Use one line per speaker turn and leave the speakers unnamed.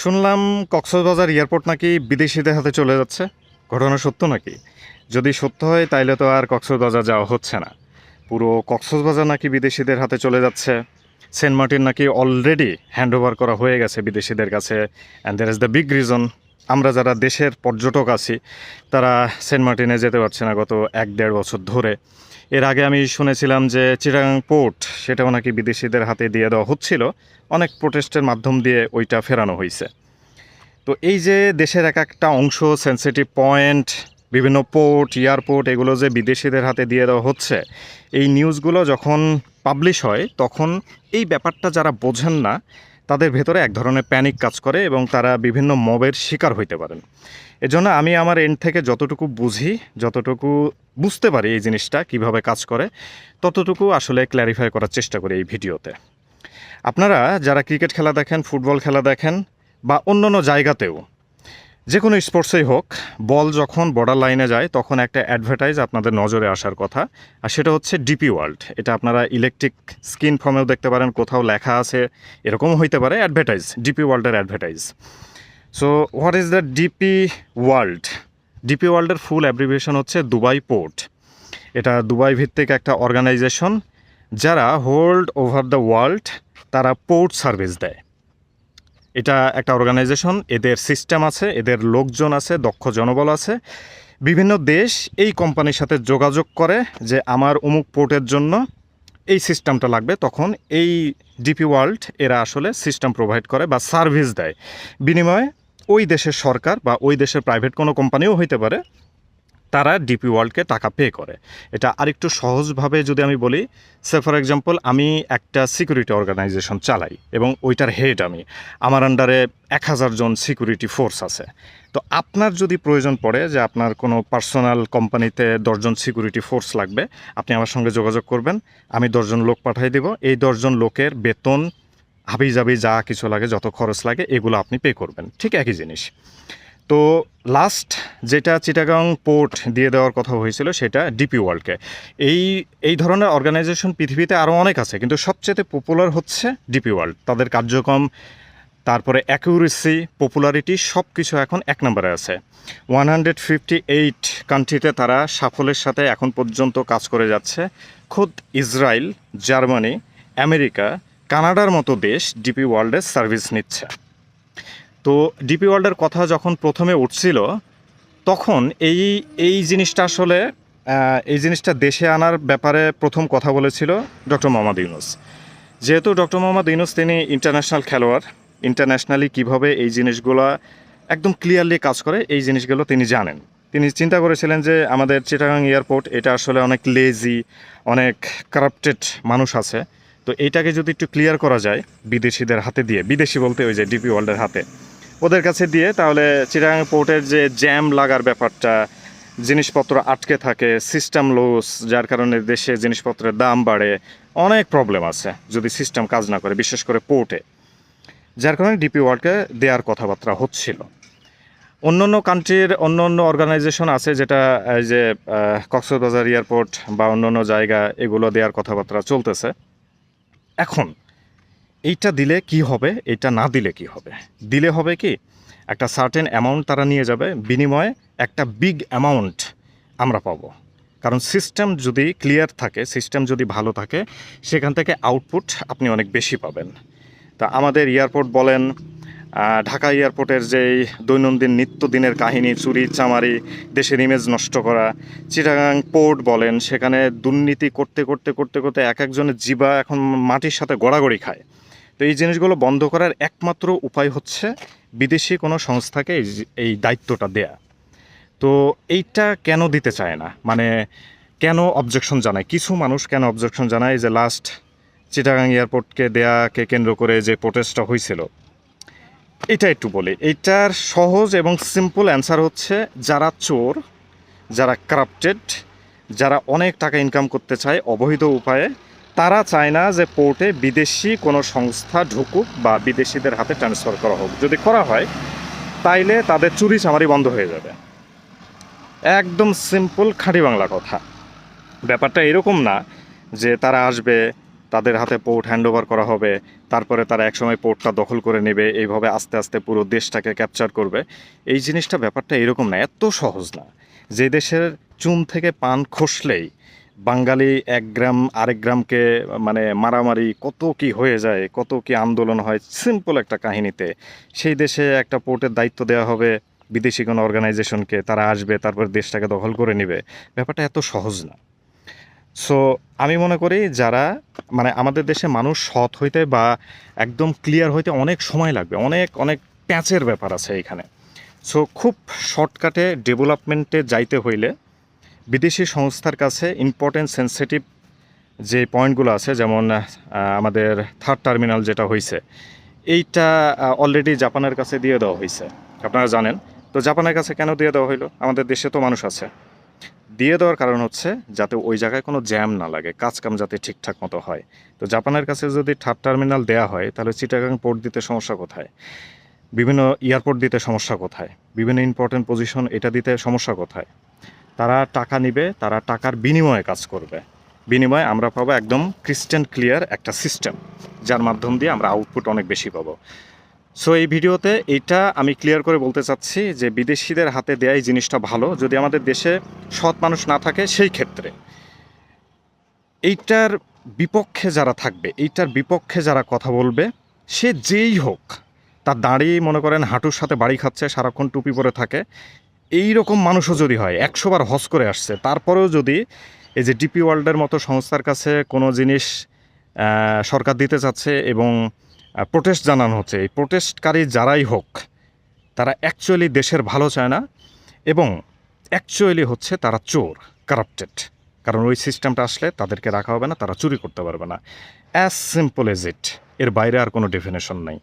শুনলাম কক্সবাজার এয়ারপোর্ট নাকি বিদেশিদের হাতে চলে যাচ্ছে। ঘটনা সত্য নাকি? যদি সত্য হয়, তাইলে তো আর কক্সবাজার যাওয়া হচ্ছে না। পুরো কক্সবাজার নাকি বিদেশিদের হাতে চলে যাচ্ছে। সেন্ট মার্টিন নাকি অলরেডি হ্যান্ড ওভার করা হয়ে গেছে বিদেশিদের কাছে। And there is the big reason আমরা যারা দেশের পর্যটক আছি, তারা সেন্ট মার্টিনে যেতে পারছে না গত এক দেড় বছর ধরে। এর আগে আমি শুনেছিলাম যে চিরাং পোর্ট, সেটাও নাকি বিদেশিদের হাতে দিয়ে দেওয়া হচ্ছিল। অনেক প্রোটেস্টের মাধ্যম দিয়ে ওইটা ফেরানো হয়েছে তো এই যে দেশের এক একটা অংশ সেন্সিটিভ পয়েন্ট বিভিন্ন পোর্ট এয়ারপোর্ট এগুলো যে বিদেশিদের হাতে দিয়ে দেওয়া হচ্ছে, এই নিউজগুলো যখন পাবলিশ হয়, তখন এই ব্যাপারটা যারা বোঝেন না তাদের ভেতরে এক ধরনের প্যানিক কাজ করে এবং তারা বিভিন্ন মবের শিকার হইতে পারেন। এজন্য আমি আমার এন্ড থেকে যতটুকু বুঝি, যতটুকু বুঝতে পারি এই জিনিসটা, কীভাবে কাজ করে, ততটুকু আসলে ক্ল্যারিফাই করার চেষ্টা করি এই ভিডিওতে। আপনারা যারা ক্রিকেট খেলা দেখেন ফুটবল খেলা দেখেন বা অন্যান্য জায়গাতেও যে কোনো স্পোর্টসেই হোক, বল যখন বর্ডার লাইনে যায়, তখন একটা অ্যাডভার্টাইজ আপনাদের নজরে আসার কথা। আর সেটা হচ্ছে ডিপি ওয়ার্ল্ড এটা আপনারা ইলেকট্রিক স্ক্রিন ফর্মেও দেখতে পারেন, কোথাও লেখা আছে, এরকমও হইতে পারে অ্যাডভার্টাইজ ডিপি ওয়ার্ল্ডের advertise so what is the DP world DP ওয়ার্ল্ডের ফুল অ্যাব্রিভিয়েশন হচ্ছে দুবাই পোর্ট এটা দুবাই ভিত্তিক একটা অর্গানাইজেশন যারা হোল্ড ওভার দ্য ওয়ার্ল্ড তারা পোর্ট সার্ভিস দেয়। এটা একটা অর্গানাইজেশন এদের সিস্টেম আছে, এদের লোকজন আছে, দক্ষ জনবল আছে। বিভিন্ন দেশ এই কোম্পানির সাথে যোগাযোগ করে যে আমার অমুক পোর্টের জন্য এই সিস্টেমটা লাগবে। তখন এই ডিপি ওয়ার্ল্ড এরা আসলে সিস্টেম প্রোভাইড করে বা সার্ভিস দেয়। বিনিময়ে ওই দেশের সরকার বা ওই দেশের প্রাইভেট কোনো কোম্পানিও হইতে পারে। তারা ডিপি ওয়ার্ল্ডকে টাকা পে করে। এটা আরেকটু সহজভাবে যদি আমি বলি সে ফর এক্সাম্পল আমি একটা সিকিউরিটি অর্গানাইজেশন চালাই এবং ওইটার হেড আমি। আমার আন্ডারে এক হাজার জন সিকিউরিটি ফোর্স আছে। তো আপনার যদি প্রয়োজন পড়ে যে আপনার কোনো পার্সোনাল কোম্পানিতে দশজন সিকিউরিটি ফোর্স লাগবে, আপনি আমার সঙ্গে যোগাযোগ করবেন। আমি দশজন লোক পাঠিয়ে দেব। এই দশজন লোকের বেতন হাবি জাবি যা কিছু লাগে, যত খরচ লাগে, এগুলো আপনি পে করবেন। ঠিক একই জিনিস। তো লাস্ট যেটা চিটাগাং পোর্ট দিয়ে দেওয়ার কথা হয়েছিল সেটা ডিপি ওয়ার্ল্ডকে এই এই ধরনের অর্গানাইজেশন পৃথিবীতে আরও অনেক আছে, কিন্তু সবচেয়ে পপুলার হচ্ছে ডিপি ওয়ার্ল্ড তাদের কার্যক্রম, তারপরে অ্যাকিউরেসি পপুলারিটি সব কিছু এখন এক নম্বরে আছে। ওয়ান হান্ড্রেড ফিফটি এইট কান্ট্রিতে তারা সাফল্যের সাথে এখন পর্যন্ত কাজ করে যাচ্ছে। খোদ ইসরায়েল, জার্মানি, আমেরিকা, কানাডার মতো দেশ ডিপি ওয়ার্ল্ডের সার্ভিস নিচ্ছে। তো ডিপি ওয়ার্ল্ডের কথা যখন প্রথমে উঠছিল, তখন এই এই জিনিসটা আসলে এই জিনিসটা দেশে আনার ব্যাপারে প্রথম কথা বলেছিল ডক্টর মোহাম্মদ ইউনুস। যেহেতু ডক্টর মোহাম্মদ ইউনুস তিনি ইন্টারন্যাশনাল খেলোয়াড় ইন্টারন্যাশনালি কীভাবে এই জিনিসগুলো একদম ক্লিয়ারলি কাজ করে, এই জিনিসগুলো তিনি জানেন। তিনি চিন্তা করেছিলেন যে আমাদের চিটাগাং এয়ারপোর্ট এটা আসলে অনেক লেজি অনেক কারাপ্টেড মানুষ আছে। তো এইটাকে যদি একটু ক্লিয়ার করা যায় বিদেশিদের হাতে দিয়ে, বিদেশি বলতে ওই যে ডিপি ওয়ার্ল্ডের হাতে ওদের কাছে দিয়ে তাহলে চিটাগাং পোর্টের যে জ্যাম লাগার ব্যাপারটা, জিনিসপত্র আটকে থাকে সিস্টেম লস যার কারণে দেশে জিনিসপত্রের দাম বাড়ে, অনেক প্রবলেম আছে যদি সিস্টেম কাজ না করে, বিশেষ করে পোর্টে যার কারণে ডিপি ওয়ার্ল্ডকে দেওয়ার কথাবার্তা হচ্ছিল। অন্য অন্য কান্ট্রির অন্য অন্য অর্গানাইজেশন আছে যেটা, এই যে কক্সবাজার এয়ারপোর্ট বা অন্য অন্য জায়গা, এগুলো দেওয়ার কথাবার্তা চলতেছে। এখন এইটা দিলে কি হবে? এইটা না দিলে কি হবে? দিলে হবে কি? একটা সার্টেন অ্যামাউন্ট তারা নিয়ে যাবে, বিনিময়ে একটা বিগ অ্যামাউন্ট আমরা পাবো। কারণ সিস্টেম যদি ক্লিয়ার থাকে সিস্টেম যদি ভালো থাকে, সেখান থেকে আউটপুট আপনি অনেক বেশি পাবেন। তা আমাদের এয়ারপোর্ট বলেন ঢাকা এয়ারপোর্টের যেই দৈনন্দিন নিত্যদিনের কাহিনী, চুরি, চামারি, দেশের ইমেজ নষ্ট করা চিটাগাং পোর্ট বলেন, সেখানে দুর্নীতি করতে করতে করতে করতে এক একজনের জীবা এখন মাটির সাথে গড়াগড়ি খায়। তো এই জিনিসগুলো বন্ধ করার একমাত্র উপায় হচ্ছে বিদেশি কোনো সংস্থাকে এই দায়িত্বটা দেয়া। তো এইটা কেন দিতে চায় না? মানে কেন অবজেকশন জানায়? কিছু মানুষ কেন অবজেকশন জানায় যে লাস্ট চিটাগাং এয়ারপোর্টকে দেয়াকে কেন্দ্র করে যে প্রোটেস্টটা হয়েছিল এটা একটু বলি। এইটার সহজ এবং সিম্পল অ্যান্সার হচ্ছে যারা চোর, যারা কারাপ্টেড যারা অনেক টাকা ইনকাম করতে চায় অবৈধ উপায়ে তারা চায় না যে পোর্টে বিদেশি কোনো সংস্থা ঢুকুক বা বিদেশিদের হাতে ট্রান্সফার করা হোক। যদি করা হয়, তাইলে তাদের চুরি চামারি বন্ধ হয়ে যাবে। একদম সিম্পল খাঁটি বাংলা কথা। ব্যাপারটা এরকম না যে তারা আসবে, তাদের হাতে পোর্ট হ্যান্ডওভার করা হবে, তারপরে তারা একসময় পোর্টটা দখল করে নেবে, এইভাবে আস্তে আস্তে পুরো দেশটাকে ক্যাপচার করবে। এই জিনিসটা ব্যাপারটা এরকম না, এত সহজ না। যে দেশের চুন থেকে পান খসলেই বাঙালি এক গ্রাম আরেক গ্রামকে মানে মারামারি কত কি হয়ে যায়, কত কি আন্দোলন হয় সিম্পল একটা কাহিনীতে। সেই দেশে একটা পোর্টের দায়িত্ব দেওয়া হবে বিদেশি কোনো অর্গানাইজেশনকে তারা আসবে, তারপর দেশটাকে দখল করে নেবে। ব্যাপারটা এত সহজ না। সো আমি মনে করি যারা মানে আমাদের দেশে মানুষ সৎ হইতে বা একদম ক্লিয়ার হইতে অনেক সময় লাগবে, অনেক অনেক প্যাঁচের ব্যাপার আছে এখানে। সো খুব শর্টকাটে ডেভেলপমেন্টে যাইতে হইলে বিদেশি সংস্থার কাছে ইম্পর্টেন্ট সেন্সিটিভ যে পয়েন্টগুলো আছে, যেমন আমাদের থার্ড টার্মিনাল যেটা হয়েছে এইটা অলরেডি জাপানের কাছে দিয়ে দেওয়া হয়েছে আপনারা জানেন। তো জাপানের কাছে কেন দিয়ে দেওয়া হইল? আমাদের দেশে তো মানুষ আছে। দিয়ে দেওয়ার কারণ হচ্ছে যাতে ওই জায়গায় কোনো জ্যাম না লাগে কাজ কাম যাতে ঠিকঠাক মতো হয়। তো জাপানের কাছে যদি থার্ড টার্মিনাল দেওয়া হয়, তাহলে চিটাগাং পোর্ট দিতে সমস্যা কোথায়? বিভিন্ন এয়ারপোর্ট দিতে সমস্যা কোথায়? বিভিন্ন ইম্পর্টেন্ট পজিশন এটা দিতে সমস্যা কোথায়? তারা টাকা নিবে, তারা টাকার বিনিময়ে কাজ করবে। বিনিময়ে আমরা পাবো একদম ক্রিস্টান ক্লিয়ার একটা সিস্টেম যার মাধ্যম দিয়ে আমরা আউটপুট অনেক বেশি পাবো। সো এই ভিডিওতে এইটা আমি ক্লিয়ার করে বলতে চাচ্ছি যে বিদেশিদের হাতে দেয়া এই জিনিসটা ভালো। যদি আমাদের দেশে সৎ মানুষ না থাকে, সেই ক্ষেত্রে। এইটার বিপক্ষে যারা থাকবে, এইটার বিপক্ষে যারা কথা বলবে, সে যেই হোক, তার দাঁড়িয়ে মনে করেন হাঁটুর সাথে বাড়ি খাচ্ছে, সারাক্ষণ টুপি পরে থাকে এই রকম মানুষও যদি হয় একশো বার হজ করে আসছে, তারপরেও যদি এই যে ডিপি ওয়ার্ল্ডের মতো সংস্থার কাছে কোনো জিনিস সরকার দিতে চাচ্ছে এবং প্রোটেস্ট জানানো হচ্ছে, এই প্রোটেস্টকারী যারাই হোক, তারা অ্যাকচুয়ালি দেশের ভালো চায় না এবং অ্যাকচুয়ালি হচ্ছে তারা চোর কারাপ্টেড কারণ ওই সিস্টেমটা আসলে তাদেরকে রাখা হবে না, তারা চুরি করতে পারবে না। অ্যাজ সিম্পল এজ ইট এর বাইরে আর কোনো ডেফিনেশন নেই।